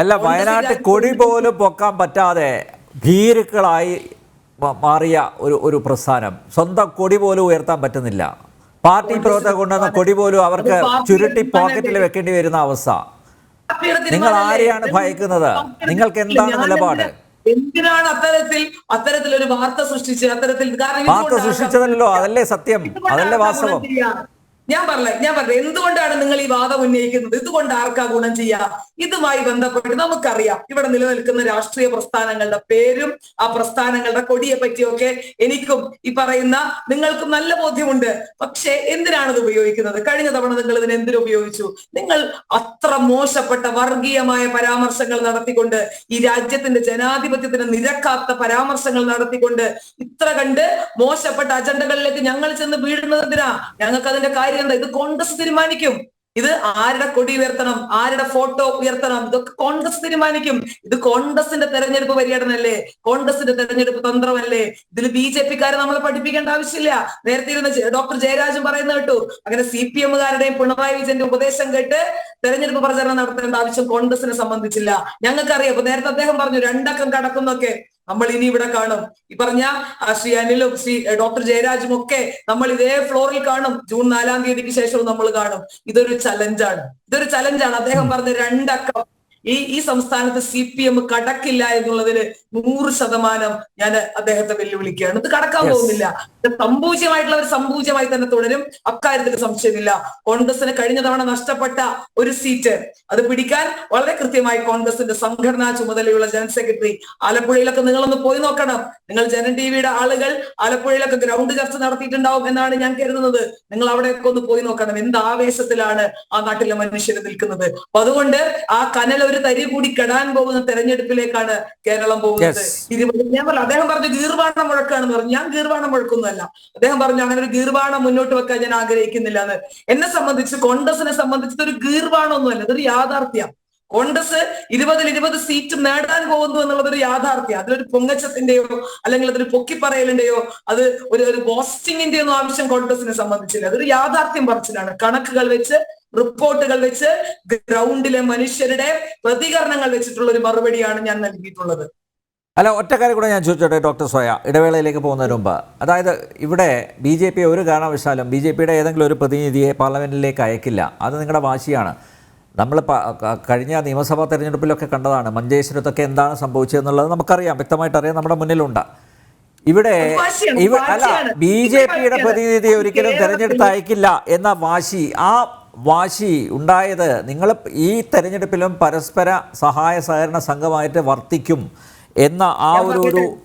അല്ല വയനാട്ടിൽ കൊടി പോലും പൊക്കാൻ പറ്റാതെ ഭീരുക്കളായി മാറിയ ഒരു ഒരു പ്രസ്ഥാനം. സ്വന്തം കൊടി പോലും ഉയർത്താൻ പറ്റുന്നില്ല. പാർട്ടി പ്രവർത്തകർ കൊണ്ടുവന്ന കൊടി പോലും അവർക്ക് ചുരുട്ടി പോക്കറ്റിൽ വെക്കേണ്ടി വരുന്ന അവസ്ഥ. നിങ്ങൾ ആരെയാണ് ഭയക്കുന്നത്? നിങ്ങൾക്ക് എന്താണ് നിലപാട്? എന്തിനാണ് അത്തരത്തിൽ അത്തരത്തിൽ ഒരു വാർത്ത സൃഷ്ടിച്ചത്? അത്തരത്തിൽ വാർത്ത സൃഷ്ടിച്ചതല്ലോ അതല്ലേ സത്യം. അതല്ലേ വാസ്തവം? ഞാൻ പറഞ്ഞ ഞാൻ പറഞ്ഞേ എന്തുകൊണ്ടാണ് നിങ്ങൾ ഈ വാദം ഉന്നയിക്കുന്നത്? ഇതുകൊണ്ട് ആർക്കാ ഗുണം ചെയ്യാ? ഇതുമായി ബന്ധപ്പെട്ട് നമുക്കറിയാം. ഇവിടെ നിലനിൽക്കുന്ന രാഷ്ട്രീയ പ്രസ്ഥാനങ്ങളുടെ പേരും ആ പ്രസ്ഥാനങ്ങളുടെ കൊടിയെ പറ്റിയൊക്കെ എനിക്കും ഈ പറയുന്ന നിങ്ങൾക്കും നല്ല ബോധ്യമുണ്ട്. പക്ഷേ എന്തിനാണ് ഇത് ഉപയോഗിക്കുന്നത്? കഴിഞ്ഞ തവണ നിങ്ങൾ ഇതിന് എന്തിനു ഉപയോഗിച്ചു? നിങ്ങൾ അത്ര മോശപ്പെട്ട വർഗീയമായ പരാമർശങ്ങൾ നടത്തിക്കൊണ്ട് ഈ രാജ്യത്തിന്റെ ജനാധിപത്യത്തിന് നിരക്കാത്ത പരാമർശങ്ങൾ നടത്തിക്കൊണ്ട് ഇത്ര കണ്ട് മോശപ്പെട്ട അജണ്ടകളിലേക്ക് ഞങ്ങൾ ചെന്ന് വീഴുന്നത് എന്തിനാ? ഞങ്ങൾക്ക് അതിന്റെ കാര്യം എന്താ ഇത് കോൺഗ്രസ് തീരുമാനിക്കും. ഇത് ആരുടെ കൊടി ഉയർത്തണം? ആരുടെ ഫോട്ടോ ഉയർത്തണം? ഇതൊക്കെ കോൺഗ്രസ് തീരുമാനിക്കും. ഇത് കോൺഗ്രസിന്റെ തെരഞ്ഞെടുപ്പ് പര്യടനല്ലേ? കോൺഗ്രസിന്റെ തെരഞ്ഞെടുപ്പ് തന്ത്രമല്ലേ? ഇതിൽ ബി ജെ പിക്കാരെ നമ്മളെ പഠിപ്പിക്കേണ്ട ആവശ്യമില്ല. നേരത്തെ ഇരുന്ന് ഡോക്ടർ ജയരാജൻ പറയുന്ന കേട്ടു. അങ്ങനെ സി പി എമ്മുകാരുടെയും പിണറായി വിജയന്റെ ഉപദേശം കേട്ട് തെരഞ്ഞെടുപ്പ് പ്രചരണം നടത്തേണ്ട ആവശ്യം കോൺഗ്രസിനെ സംബന്ധിച്ചില്ല. ഞങ്ങൾക്കറിയാം. നേരത്തെ അദ്ദേഹം പറഞ്ഞു രണ്ടക്കം കടക്കുന്നൊക്കെ. നമ്മൾ ഇനി ഇവിടെ കാണും. ഈ പറഞ്ഞ ശ്രീ അനിലും ശ്രീ ഡോക്ടർ ജയരാജും ഒക്കെ നമ്മൾ ഇതേ ഫ്ലോറിൽ കാണും. ജൂൺ നാലാം തീയതിക്ക് ശേഷവും നമ്മൾ കാണും. ഇതൊരു ചലഞ്ചാണ് ഇതൊരു ചലഞ്ചാണ് അദ്ദേഹം പറഞ്ഞ രണ്ടക്കം. ഈ ഈ സംസ്ഥാനത്ത് സി പി എം കടക്കില്ല എന്നുള്ളതിന് നൂറ് ശതമാനം ഞാൻ അദ്ദേഹത്തെ വെല്ലുവിളിക്കുകയാണ്. ഇത് കടക്കാൻ. പോകുന്നില്ല. ഇത് സംഭൂജ്യമായിട്ടുള്ള ഒരു സംഭൂജ്യമായി തന്നെ തുടരും. അക്കാര്യത്തിൽ സംശയമില്ല. കോൺഗ്രസിന് കഴിഞ്ഞ തവണ നഷ്ടപ്പെട്ട ഒരു സീറ്റ് അത് പിടിക്കാൻ വളരെ കൃത്യമായി കോൺഗ്രസിന്റെ സംഘടനാ ചുമതലയുള്ള ജനറൽ സെക്രട്ടറി ആലപ്പുഴയിലൊക്കെ നിങ്ങളൊന്ന് പോയി നോക്കണം. നിങ്ങൾ ജനൻ ടിവിയുടെ ആളുകൾ ആലപ്പുഴയിലൊക്കെ ഗ്രൗണ്ട് ചർച്ച നടത്തിയിട്ടുണ്ടാവും എന്നാണ് ഞാൻ കരുതുന്നത്. നിങ്ങൾ അവിടെയൊക്കെ ഒന്ന് പോയി നോക്കണം. എന്ത് ആവേശത്തിലാണ് ആ നാട്ടിലെ മനുഷ്യർ നിൽക്കുന്നത്? അപ്പൊ അതുകൊണ്ട് ആ കനൽ ഒരു തരി കൂടി കെടാൻ പോകുന്ന തെരഞ്ഞെടുപ്പിലേക്കാണ് കേരളം പോകുന്നത്. ഇരുപത് ഞാൻ പറഞ്ഞു അദ്ദേഹം പറഞ്ഞു ഗീർവാണം മുഴക്കാണെന്ന് പറഞ്ഞു. ഞാൻ ഗീർവാണം മുഴക്കൊന്നുമല്ല അദ്ദേഹം പറഞ്ഞു അങ്ങനെ ഒരു ഗീർവാണം മുന്നോട്ട് വെക്കാൻ ഞാൻ ആഗ്രഹിക്കുന്നില്ല എന്ന്. എന്നെ സംബന്ധിച്ച് കോൺഗ്രസിനെ സംബന്ധിച്ച് ഒരു ഗീർവാണമൊന്നുമല്ല ഇതൊരു യാഥാർത്ഥ്യം. കോൺഗ്രസ് ഇരുപതിൽ ഇരുപത് സീറ്റ് നേടാൻ പോകുന്നു എന്നുള്ളത് ഒരു യാഥാർത്ഥ്യം. അതിലൊരു പൊങ്ങച്ചത്തിന്റെയോ അല്ലെങ്കിൽ അതൊരു പൊക്കിപ്പറയലിന്റെയോ അത് ഒരു ഒരു ബോസ്റ്റിങ്ങിന്റെയോ ഒന്നും ആവശ്യം കോൺഗ്രസിനെ സംബന്ധിച്ചില്ല. അതൊരു യാഥാർത്ഥ്യം പറച്ചിലാണ്. കണക്കുകൾ വെച്ച് റിപ്പോർട്ടുകൾ വെച്ച് ഗ്രൗണ്ടിലെ മനുഷ്യരുടെ പ്രതികരണങ്ങൾ വെച്ചിട്ടുള്ള ഒരു മറുപടിയാണ് ഞാൻ നൽകിയിട്ടുള്ളത്. അല്ല ഒറ്റ കാര്യം കൂടെ ഞാൻ ചോദിച്ചോട്ടെ ഡോക്ടർ സോയ. ഇടവേളയിലേക്ക് പോകുന്നതിന് മുമ്പ്. അതായത് ഇവിടെ ബി ജെ പി ഒരു കാരണവശാലും ബി ജെ പിയുടെ ഏതെങ്കിലും ഒരു പ്രതിനിധിയെ പാർലമെന്റിലേക്ക് അയക്കില്ല. അത് നിങ്ങളുടെ വാശിയാണ്. നമ്മൾ കഴിഞ്ഞ നിയമസഭാ തെരഞ്ഞെടുപ്പിലൊക്കെ കണ്ടതാണ് മഞ്ചേശ്വരത്തൊക്കെ എന്താണ് സംഭവിച്ചതെന്നുള്ളത് നമുക്കറിയാം. വ്യക്തമായിട്ട് അറിയാം. നമ്മുടെ മുന്നിലുണ്ട്. ഇവിടെ അല്ല ബി ജെ പിയുടെ പ്രതിനിധിയെ ഒരിക്കലും തെരഞ്ഞെടുത്ത് അയക്കില്ല എന്ന വാശി ആ വാശി ഉണ്ടായത് നിങ്ങൾ ഈ തെരഞ്ഞെടുപ്പിലും പരസ്പര സഹായ സഹകരണ സംഘമായിട്ട് വർത്തിക്കും. എന്ന ആ ഒരു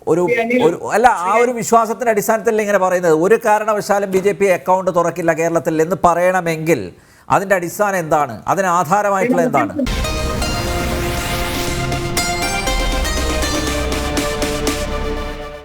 ഒരു ഒരു അല്ല ആ ഒരു വിശ്വാസത്തിന്റെ അടിസ്ഥാനത്തിൽ ഇങ്ങനെ പറയുന്നത്? ഒരു കാരണവശാലും ബി ജെ പി അക്കൗണ്ട് തുറക്കില്ല കേരളത്തിൽ എന്ന് പറയണമെങ്കിൽ അതിന്റെ അടിസ്ഥാനം എന്താണ്? അതിന് ആധാരമായിട്ടുള്ള എന്താണ്?